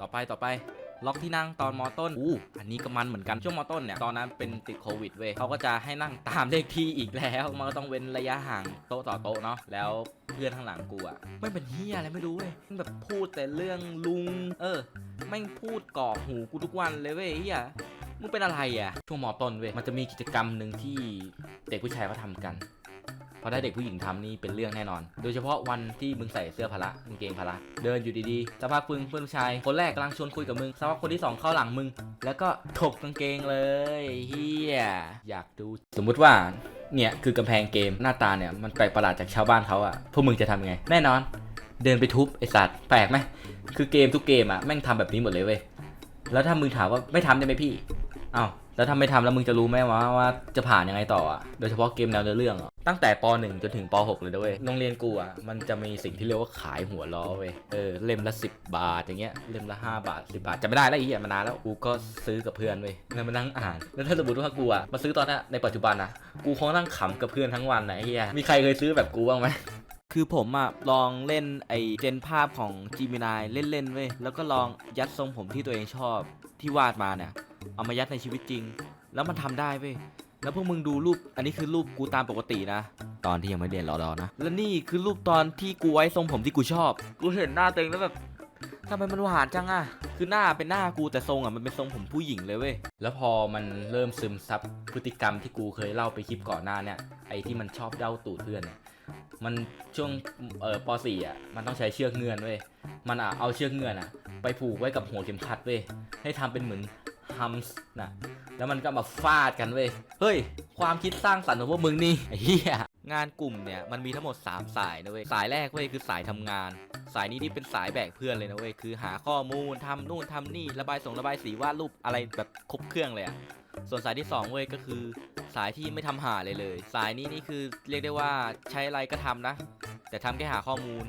ต่อไปต่อไปล็อกที่นั่งตอนมอต้น อู้ อันนี้ก็มันเหมือนกัน ช่วงมอต้นเนี่ย ตอนนั้นเป็นติดโควิดเว้ยเขาก็จะให้นั่งตามเลขที่อีกแล้ว มันก็ต้องเว้นระยะห่างโต๊ะต่อโต๊ะเนาะ แล้วเพื่อนข้างหลังกูอะไม่เป็นเฮียอะไรไม่รู้เว้ยมันแบบพูดแต่เรื่องลุง เออแม่งพูดกรอกหูกูทุกวันเลยเว้ยเฮียมึงเป็นอะไรอะช่วงมอต้นเว้ย มันจะมีกิจกรรมหนึ่งที่เด็กผู้ชายเขาทำกัน เพราะถ้าเด็กผู้หญิงทำนี่เป็นเรื่องแน่นอน โดยเฉพาะวันที่มึงใส่เสื้อพละกางเกงพละ เดินอยู่ดีๆสักพักมึงเพื่อนชายคนแรกกำลังชวนคุยกับมึงสักพักคนที่สองเข้าหลังมึง แล้วก็ถกกางเกงเลยเฮียอยากดู สมมุติว่าเนี่ยคือกำแพงเกมหน้าตาเนี่ยมันแปลกประหลาดจากชาวบ้านเขาอะพวกมึงจะทำไง แน่นอน เดินไปทุบไอสัตว์แปลกไหมคือเกมทุกเกมอะแม่งทำแบบนี้หมดเลยเว้ยแล้วถ้ามึงถามว่าไม่ทำได้ไหมพี่อ้าวแล้วถ้าไม่ทำแล้วมึงจะรู้ไหมว่าว่าจะผ่านยังไงต่ออะโดยเฉพาะเกมแนวเรื่องอะ ตั้งแต่ป .1 จนถึงป .6 เลยด้วยโรงเรียนกูอะมันจะมีสิ่งที่เรียกว่าขายหัวล้อเว้ยเออเล่มละ 10 บาทอย่างเงี้ยเล่มละ 5 บาท 10 บาทจะไม่ได้แล้วไอ้เหี้ยมานานแล้วกูก็ซื้อกับเพื่อนเว้ยแล้วมานั่งอ่าน แล้วถ้าสมมติว่ากูอะมาซื้อตอนนี้ยในปัจจุบันนะกูคงนั่งขำกับเพื่อนทั้งวันนะไอ้เหี้ยมีใครเคยซื้อแบบกูบ้างไหมคือผมอะลองเล่นไอเจนภาพของ Gemini เล่นๆเว้ยแล้วก็ลองยัดทรงผมที่ตัวเองชอบที่วาดมาเนี่ยเอามายัดในชีวิตจริง แล้วมันทำได้เว้ย แล้วพวกมึงดูรูป อันนี้คือรูปกูตามปกตินะ ตอนที่ยังไม่เรียนรอดอนะ แล้วนี่คือรูปตอนที่กูไว้ทรงผมที่กูชอบ กูเห็นหน้าตัวเองแล้วแบบทำไมมันหวานจังอะคือหน้าเป็นหน้ากูแต่ทรงอะมันเป็นทรงผมผู้หญิงเลยเว้ย แล้วพอมันเริ่มซึมซับพฤติกรรมที่กูเคยเล่าไปคลิปก่อนหน้าเนี่ย ไอ้ที่มันชอบเด้าตูดเพื่อนเนี่ย มันช่วงเอ่อป .4 อะ มันต้องใช้เชือกเงื่อนเว้ย มันอะเอาเชือกเงื่อนอะ ไปผูกไว้กับหัวเข็มขัดเว้ย ให้ทำเป็นเหมือนฮัมส์นะ แล้วมันก็มาฟาดกันเว้ย เฮ้ย ความคิดสร้างสรรค์ของพวกมึงนี่เหี้ยงานกลุ่มเนี่ยมันมีทั้งหมด 3 สายนะเว้ย สายแรกเว้ยคือสายทำงาน สายนี้ที่เป็นสายแบกเพื่อนเลยนะเว้ย คือหาข้อมูลทำนู่นทำนี่ ระบายส่งระบายสีวาดรูปอะไรแบบครบเครื่องเลยอะส่วนสายที่2เว้ยก็คือสายที่ไม่ทำหาเลยเลย สายนี้นี่คือเรียกได้ว่าใช้อะไรก็ทำนะ แต่ทำแค่หาข้อมูล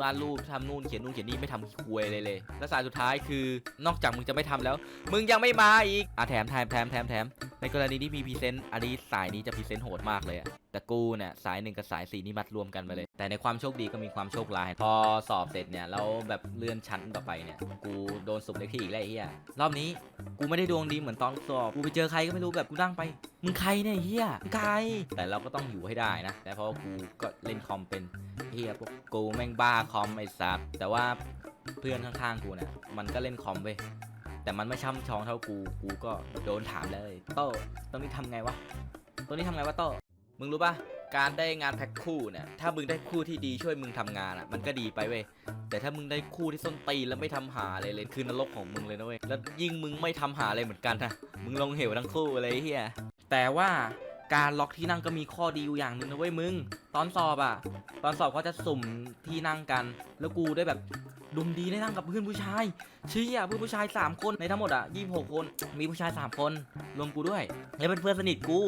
วาดรูปทำนู่นเขียนนู่นเขียนนี่ไม่ทำควยเลยเลยและสายสุดท้ายคือนอกจากมึงจะไม่ทำแล้ว มึงยังไม่มาอีกอะแถมแถมแถมแถมแถม ในกรณีที่มีพรีเซนต์อันนี้สายนี้จะพรีเซนต์โหดมากเลยอะแต่กูเนี่ยสายหนึ่งกับสายสี่นี่มัดรวมกันไปเลย แต่ในความโชคดีก็มีความโชคร้าย พอสอบเสร็จเนี่ยแล้วแบบเลื่อนชั้นต่อไปเนี่ย กูโดนสุ่มเลขที่อีกแล้วไอ้เฮียรอบนี้กูไม่ได้ดวงดีเหมือนตอนสอบกูไปเจอใครก็ไม่รู้แบบกูนั่งไปมึงใครเนี่ยเฮียใคร แต่เราก็ต้องอยู่ให้ได้นะ แต่เพราะว่ากูก็เล่นคอมเป็นเฮียพวกกูแม่งบ้าคอมไอ้สัสแต่ว่าเพื่อนข้างๆกูเนี่ยมันก็เล่นคอมเว้ย แต่มันไม่ช่ำชองเท่ากู กูก็โดนถามเลยโต้ตรงนี้ทำไงวะตรงนี้ทำไงวะโต้มึงรู้ปะการได้งานแพ็คคู่เนี่ยถ้ามึงได้คู่ที่ดีช่วยมึงทำงานอะ มันก็ดีไปเว้ยแต่ถ้ามึงได้คู่ที่ส้นตีนแล้วไม่ทำหาอะไรเลยคือนรกของมึงเลยนะเว้ยแล้วยิ่งมึงไม่ทำหาอะไรเหมือนกันนะมึงลงเหวทั้งคู่เลยไอ้เฮียแต่ว่าการล็อกที่นั่งก็มีข้อดีอยู่อย่างหนึ่งนะเว้ยมึง ตอนสอบอะ ตอนสอบเขาจะสุ่มที่นั่งกัน แล้วกูได้แบบ ดุมดีได้นั่งกับเพื่อนผู้ชายเชี่ยเพื่อนผู้ชาย 3 คนในทั้งหมดอะ26 คน มีผู้ชาย 3 คนรวมกูด้วย และเป็นเพื่อนสนิทกู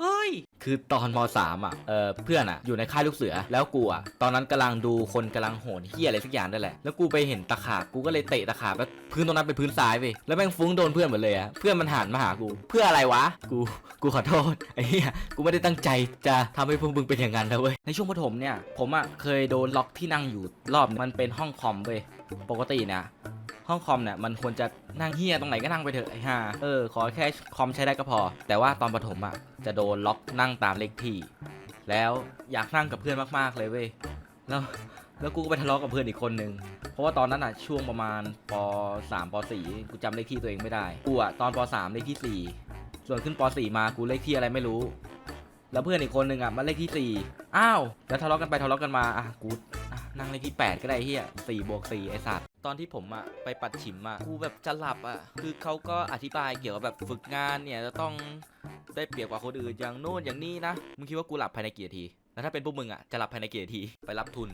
เฮ้ย คือตอนม .3 อะเออเพื่อนอะอยู่ในค่ายลูกเสือแล้วกูอะตอนนั้นกำลังดูคนกำลังโหนเฮียอะไรสักอย่างนั่นแหละแล้วกูไปเห็นตะขาบกูก็เลยเตะตะขาบแล้วพื้นตรงนั้นเป็นพื้นทรายไปแล้วแม่งฟุ้งโดนเพื่อนหมดเลยอะเพื่อนมันหันมาหากู เพื่ออะไรวะ กูกูขอโทษไอ้เหี้ยกูไม่ได้ตั้งใจจะทำให้พวกมึงเป็นอย่างนั้นนะเว้ยในช่วงปฐมเนี่ยผมอะเคยโดนล็อกที่นั่งอยู่รอบมันเป็นห้องคอมเว้ยปกตินี่ยห้องคอมเนี่ยมันควรจะนั่งเฮียตรงไหนก็นั่งไปเถอะไอ้ห่าเออขอแค่คอมใช้ได้ก็พอ แต่ว่าตอนประถมอะจะโดนล็อกนั่งงตามเลขที่ แล้วอยากนั่งกับเพื่อนมากๆเลยเว้ยแล้วแล้วกูก็ไปทะเลาะกับเพื่อนอีกคนนึง เพราะว่าตอนนั้นอะช่วงประมาณป .3 ป .4 กูจำเลขที่ตัวเองไม่ได้ กูอะตอนป .3 เลขที่ 4 ส่วนขึ้นป .4 มากูเลขที่อะไรไม่รู้ แล้วเพื่อนอีกคนนึงอะมาเลขที่ 4 อ้าว แล้วทะเลาะกันไปทะเลาะกันมา อะกูนั่งเลขที่ 8 ก็ได้เฮีย4บวก4ไอสัตว์ ตอนที่ผมอะไปปัดฉิมอะกูแบบจะหลับอะคือเขาก็อธิบายเกี่ยวกับแบบฝึกงานเนี่ยจะต้องได้เปรียบกว่าคนอื่นอย่างโน้นอย่างนี้นะมึงคิดว่ากูหลับภายในกี่นาทีแล้วถ้าเป็นพวกมึงอะจะหลับภายในกี่นาทีไปรับทุน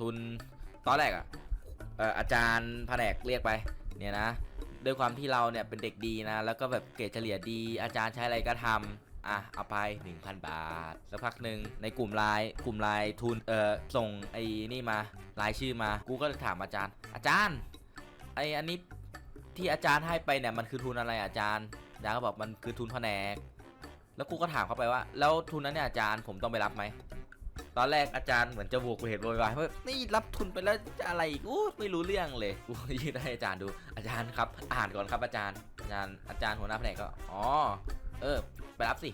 ทุนตอนแรกอะอาจารย์แผนกเรียกไปเนี่ยนะด้วยความที่เราเนี่ยเป็นเด็กดีนะ แล้วก็แบบเกรดเฉลี่ยดี อาจารย์ใช้อะไรก็ทำ อะเอาไป 1,000 บาทสักพักหนึ่งในกลุ่มไลน์กลุ่มไลน์ทุนเอ่อส่งไอ้นี่มารายชื่อมากูก็เลยถามอาจารย์ อาจารย์ไออันนี้ที่อาจารย์ให้ไปเนี่ยมันคือทุนอะไรอาจารย์อาจารย์ก็บอกมันคือทุนแผนก แล้วกูก็ถามเขาไปว่า แล้วทุนนั้นเนี่ยอาจารย์ผมต้องไปรับไหมตอนแรกอาจารย์เหมือนจะบวกกูเห็นโวยวายว่านี่รับทุนไปแล้วจะอะไรอีกอู้ไม่รู้เรื่องเลยกูยืนให้อาจารย์ดูอาจารย์ครับ อ่านก่อนครับอาจารย์อาจารย์อาจารย์หัวหน้าแผนกก็อ๋อ เออ ไปรับสิ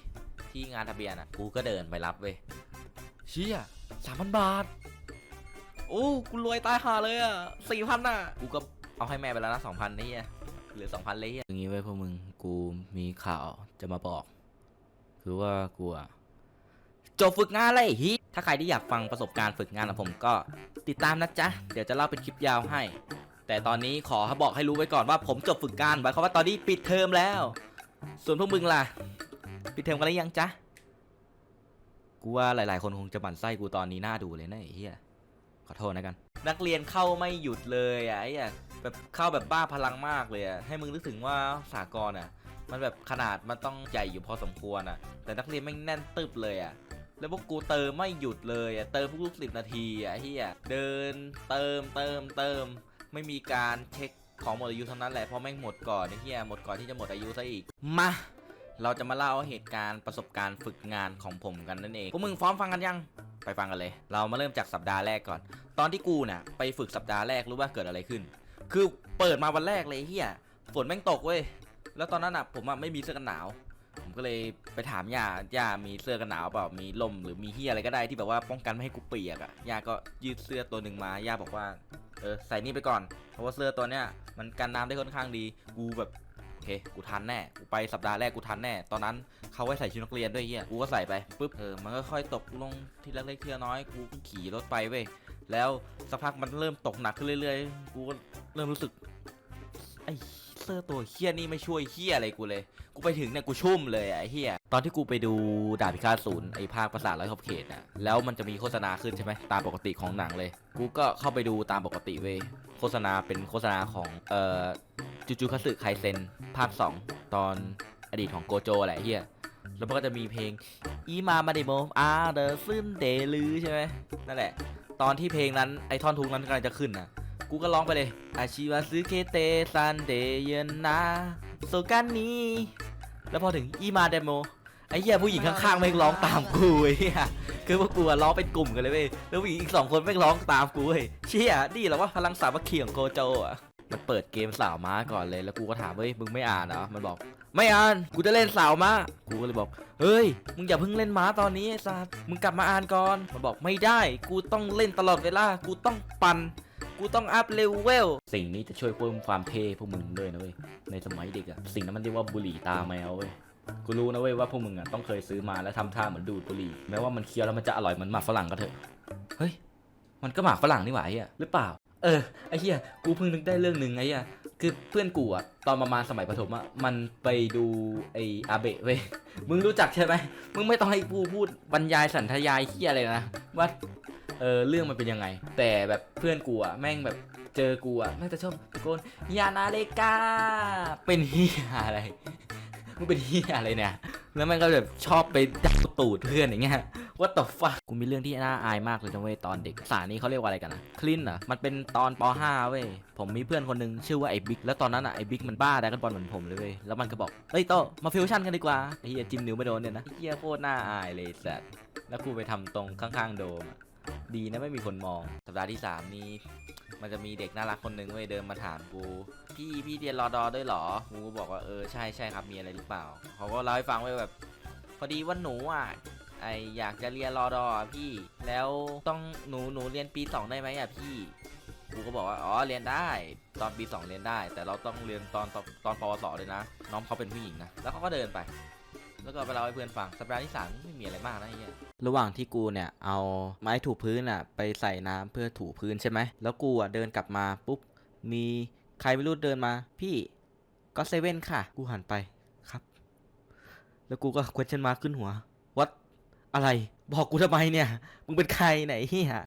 ที่งานทะเบียนอะ กูก็เดินไปรับเว้ยเชี่ยสามพันบาท โอ้กูรวยตายห่าเลยอะสี่พันอะ กูก็เอาให้แม่ไปแล้วนะสองพันนี่อะเหลือสองพันเลยอะอย่างงี้ไว้ยพวกมึง กูมีข่าวจะมาบอก คือว่ากูอะจบฝึกงานเลยฮิถ้าใครที่อยากฟังประสบการณ์ฝึกงานของผมก็ติดตามนะจ๊ะ เดี๋ยวจะเล่าเป็นคลิปยาวให้ แต่ตอนนี้ขอบอกให้รู้ไว้ก่อนว่าผมจบฝึกงานหมายความว่าตอนนี้ปิดเทอมแล้ว ส่วนพวกมึงล่ะปิดเทอมกันหรือยังจ๊ะ กูว่าหลาย ๆ คนคงจะหมั่นไส้กูตอนนี้น่าดูเลยนะไอ้เหี้ย ขอโทษนะกัน นักเรียนเข้าไม่หยุดเลยอะไอ้เหี้ยแบบเข้าแบบบ้าพลังมากเลยอะ ให้มึงนึกถึงว่าสากลอะ มันแบบขนาดมันต้องใหญ่อยู่พอสมควรอะ แต่นักเรียนไม่งแน่นตึบเลยอะแล้วพวกกูเติมไม่หยุดเลยอะเติมทุกๆสิบนาทีอะเฮียเดินเติมเติมเติม ไม่มีการเช็ค ของหมดอายุเท่านั้นแหละเพราะแม่งหมดก่อนไอ้เฮียหมดก่อนที่จะหมดอายุซะอีกมาเราจะมาเล่าเหตุการณ์ประสบการณ์ฝึกงานของผมกันนั่นเองพวกมึงพร้อมฟังกันยังไปฟังกันเลย เรามาเริ่มจากสัปดาห์แรกก่อน ตอนที่กูเนี่ยไปฝึกสัปดาห์แรกรู้ว่าเกิดอะไรขึ้น คือเปิดมาวันแรกเลยเฮียฝนแม่งตกเว้ย แล้วตอนนั้นอะผมอะไม่มีเสื้อกันหนาว ผมก็เลยไปถามย่า ย่ามีเสื้อกันหนาวเปล่า มีลมหรือมีเฮียอะไรก็ได้ที่แบบว่าป้องกันไม่ให้กูเปียกอะ ย่าก็ยืดเสื้อตัวหนึ่งมา ย่าบอกว่า เออใส่นี่ไปก่อน เพราะว่าเสื้อตัวเนี้ยมันกันน้ำได้ค่อนข้างดี กูแบบโอเค กูทันแน่ กูไปสัปดาห์แรกกูทันแน่ ตอนนั้นเขาไว้ใส่ชุดนักเรียนด้วยเฮียกูก็ใส่ไปปุ๊บ เออ มันก็ค่อยตกลงทีละเล็กทีละน้อย กูก็ขี่รถไปเว้ย แล้วสักพักมันเริ่มตกหนักขึ้นเรื่อยๆ กูก็เริ่มรู้สึก ไอ้ เสื้อตัวเฮี้ยนี่ไม่ช่วยเฮี้ยอะไรกูเลย กูไปถึงเนี่ยกูชุ่มเลยไอ้เฮี้ย ตอนที่กูไปดูดาบพิฆาตศูนย์ไอ้ภาคภาษาทร้อยขอบเขตอะแล้วมันจะมีโฆษณาขึ้นใช่ไหมตามปกติของหนังเลย กูก็เข้าไปดูตามปกติเว้ย โฆษณาเป็นโฆษณาของเอ่อจูจูคัตสึไคเซนภาค 2 ตอนอดีตของโกโจแหละเฮียแล้วมันก็จะมีเพลงอีมามาเดโมอาเดอร์ซึนเดลือใช่ไหมนั่นแหละ ตอนที่เพลงนั้นไอท่อนทุกนั้นกำลังจะขึ้นนะ กูก็ร้องไปเลย อาชิวาซึเคเตซันเดเยนนาโซกันนี้แล้วพอถึงอีมาเดโมไอ้เหี้ยผู้หญิงข้างๆไม่ร้องตามกูไอ้เหี้ยคือพวกกูร้องเป็นกลุ่มกันเลยเว้ยแล้วผู้หญิงอีกสองคนไม่ร้องตามกูเว้ยเชี่ยนี่เหรอว่าพลังสามัคคีของโกโจอะมันเปิดเกมสาวม้าก่อนเลยแล้วกูก็ถามเฮ้ยมึงไม่อ่านเหรอมันบอก ไม่อ่านกูจะเล่นสาวม้ากูก็เลยบอก เฮ้ยมึงอย่าเพิ่งเล่นม้าตอนนี้ไอ้สัสมึงกลับมาอ่านก่อนมันบอกไม่ได้ กูต้องเล่นตลอดเวลากูต้องปั่น กูต้องอัพเลเวลสิ่งนี้จะช่วยเพิ่มความเท่พวกมึงด้วยนะเว้ยในสมัยเด็กอะสิ่งนั้นมันเรียกว่าบุหรี่ตาแมวเว้ยกูรู้นะเว้ยว่าพวกมึงอะต้องเคยซื้อมาแล้วทำท่าเหมือนดูดบุหรี่ แม้ว่ามันเคี้ยวแล้วมันจะอร่อยเหมือนหมากฝรั่งก็เถอะเฮ้ยมันก็หมากฝรั่งนี่หว่าไอ้เหี้ยหรือเปล่า เออไอ้เหี้ยกูเพิ่งนึกได้เรื่องหนึ่งไอ้เหี้ยคือเพื่อนกูอะตอนประมาณสมัยประถมอะมันไปดูไออาเบะเว้ยมึงรู้จักใช่ไหมมึงไม่ต้องให้กูพูดบรรยายสันทยายเฮียอะไรนะว่า เออเรื่องมันเป็นยังไง แต่แบบเพื่อนกูอะแม่งแบบเจอกูอะแม่งจะชอบตะโกนยานาเลกาเป็นเฮียอะไรมึงเป็นเฮียอะไรเนี่ยแล้วแม่งก็แบบชอบไปดักตูดเพื่อนอย่างเงี้ย What the fuck กูมีเรื่องที่น่าอายมากเลยนะเว้ยตอนเด็กภาษานี้เขาเรียกว่าอะไรกันนะคลินอะมันเป็นตอนป .5 เว้ยผมมีเพื่อนคนหนึงชื่อว่าไอ้บิ๊กแล้วตอนนั้นอะไอ้บิ๊กมันบ้าได้กันบอลเหมือนผมเลยเว้ยแล้วมันก็บอกเฮ้ยโตมาฟิวชั่นกันดีกว่าไอ้เหี้ยจิ้มนิ้วไม่โดนเนี่ยนะไอ้เหี้ยโคตรน่าอายเลยสัตว์แล้วกูไปทำตรงข้างๆโดมอะ ดีนะไม่มีคนมอง สัปดาห์ที่สามนี่มันจะมีเด็กน่ารักคนหนึ่งเว้ยเดินมาถามกู พี่พี่เรียนรอดอด้วยเหรอกูก็บอกว่าเออใช่ใช่ครับมีอะไรหรือเปล่า เขาก็เล่าให้ฟังไว้แบบ พอดีว่าหนูอะไออยากจะเรียนรอดอะพี่ แล้วต้องหนูหนูเรียนปีสองได้ไหมอะพี่กูก็บอกว่าอ๋อเรียนได้ตอนปีสองเรียนได้ แต่เราต้องเรียนตอนตอนตอนปวสเลยนะ น้องเขาเป็นผู้หญิงนะแล้วเขาก็เดินไป แล้วก็ไปเล่าให้เพื่อนฟังสัปดาห์ที่สามไม่มีอะไรมากนะไอ้เหี้ย ระหว่างที่กูเนี่ยเอาไม้ถูพื้นอะไปใส่น้ำเพื่อถูพื้นใช่ไหม แล้วกูอะเดินกลับมาปุ๊บมีใครไม่รู้เดินมา พี่ก็เซเว่นค่ะ กูหันไปครับ แล้วกูก็ควนชันมาขึ้นหัววัดอะไร บอกกูทำไมเนี่ย มึงเป็นใครไหนเฮีย